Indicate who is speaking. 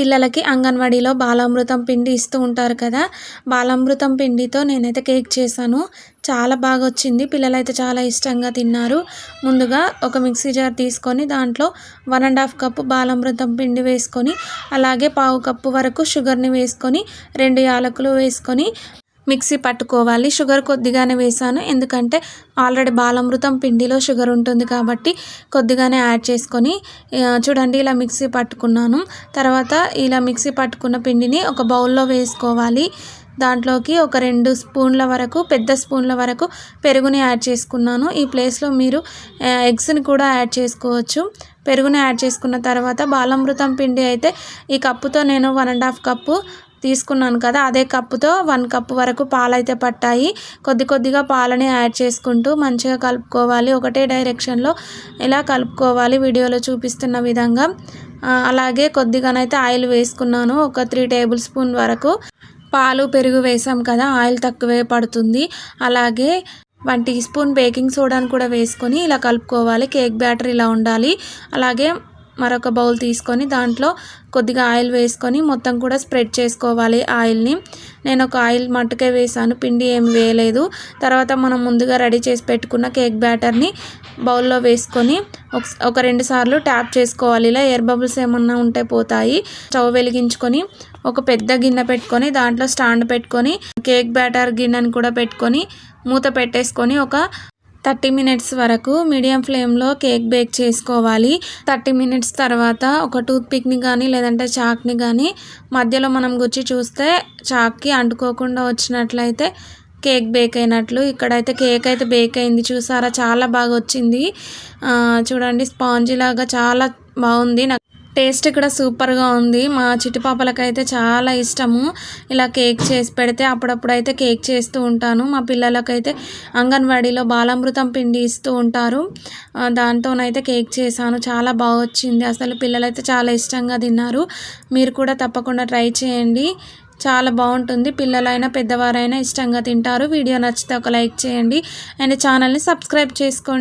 Speaker 1: పిల్లలకి అంగన్వాడీలో బాలామృతం పిండి ఇస్తూ ఉంటారు కదా. బాలామృతం పిండితో నేనైతే కేక్ చేశాను. చాలా బాగా వచ్చింది పిల్లలైతే చాలా ఇష్టంగా తిన్నారు. ముందుగా ఒక మిక్సీ జార్ తీసుకొని దాంట్లో one and half cup Balamrutham పిండి వేసుకొని అలాగే పావు కప్పు వరకు షుగర్ని వేసుకొని రెండు యాలకులు వేసుకొని మిక్సీ పట్టుకోవాలి. షుగర్ కొద్దిగానే వేసాను. ఎందుకంటే ఆల్రెడీ బాలామృతం పిండిలో షుగర్ ఉంటుంది కాబట్టి కొద్దిగానే యాడ్ చేసుకొని చూడండి ఇలా మిక్సీ పట్టుకున్నాను. తర్వాత ఇలా మిక్సీ పట్టుకున్న పిండిని ఒక బౌల్లో వేసుకోవాలి. దాంట్లోకి ఒక రెండు స్పూన్ల వరకు పెద్ద స్పూన్ల వరకు పెరుగుని యాడ్ చేసుకున్నాను. ఈ ప్లేస్లో మీరు ఎగ్స్ని కూడా యాడ్ చేసుకోవచ్చు. పెరుగుని యాడ్ చేసుకున్న తర్వాత బాలామృతం పిండి అయితే ఈ కప్పుతో నేను వన్ అండ్ హాఫ్ కప్పు తీసుకున్నాను కదా అదే కప్పుతో వన్ కప్ వరకు పాలైతే పట్టాయి. కొద్ది కొద్దిగా పాలని యాడ్ చేసుకుంటూ మంచిగా కలుపుకోవాలి. ఒకటే డైరెక్షన్లో ఇలా కలుపుకోవాలి వీడియోలో చూపిస్తున్న విధంగా. అలాగే కొద్దిగానైతే ఆయిల్ వేసుకున్నాను ఒక త్రీ టేబుల్ స్పూన్ వరకు. పాలు పెరుగు వేసాం కదా ఆయిల్ తక్కువే పడుతుంది. అలాగే వన్ టీ స్పూన్ బేకింగ్ సోడాని కూడా వేసుకొని ఇలా కలుపుకోవాలి కేక్ బ్యాటర్ ఇలా ఉండాలి. అలాగే మరొక బౌల్ తీసుకొని దాంట్లో కొద్దిగా ఆయిల్ వేసుకొని మొత్తం కూడా స్ప్రెడ్ చేసుకోవాలి ఆయిల్ని. నేను ఒక ఆయిల్ మట్టుకే వేసాను పిండి ఏం వేయలేదు. తర్వాత మనం ముందుగా రెడీ చేసి పెట్టుకున్న కేక్ బ్యాటర్ని బౌల్లో వేసుకొని ఒక రెండు సార్లు ట్యాప్ చేసుకోవాలి. ఇలా ఎయిర్ బబుల్స్ ఏమన్నా ఉంటే పోతాయి. స్టవ్ వెలిగించుకొని ఒక పెద్ద గిన్నె పెట్టుకొని దాంట్లో స్టాండ్ పెట్టుకొని కేక్ బ్యాటర్ గిన్నెని కూడా పెట్టుకొని మూత పెట్టేసుకొని ఒక థర్టీ మినిట్స్ వరకు మీడియం ఫ్లేమ్లో కేక్ బేక్ చేసుకోవాలి. థర్టీ మినిట్స్ తర్వాత ఒక టూత్ పిక్ని కానీ లేదంటే చాక్ని కానీ మధ్యలో మనం గుచ్చి చూస్తే చాక్కి అంటుకోకుండా వచ్చినట్లయితే కేక్ బేక్ అయినట్లు. ఇక్కడైతే కేక్ అయితే బేక్ అయింది. చూసారా? చాలా బాగా వచ్చింది చూడండి స్పాంజీ లాగా చాలా బాగుంది. నాకు టేస్ట్ కూడా సూపర్గా ఉంది. మా చిట్టుపాపలకైతే చాలా ఇష్టము. ఇలా కేక్ చేసి పెడితే అప్పుడప్పుడు అయితే కేక్ చేస్తూ ఉంటాను. మా పిల్లలకైతే అంగన్వాడీలో బాలామృతం పిండి ఇస్తూ ఉంటారు. దాంతోనైతే కేక్ చేశాను. చాలా బాగా వచ్చింది. అసలు పిల్లలైతే చాలా ఇష్టంగా తిన్నారు. మీరు కూడా తప్పకుండా ట్రై చేయండి. చాలా బాగుంటుంది. పిల్లలైనా పెద్దవారైనా ఇష్టంగా తింటారు. వీడియో నచ్చితే ఒక లైక్ చేయండి. అండ్ ఛానల్ని సబ్స్క్రైబ్ చేసుకోండి.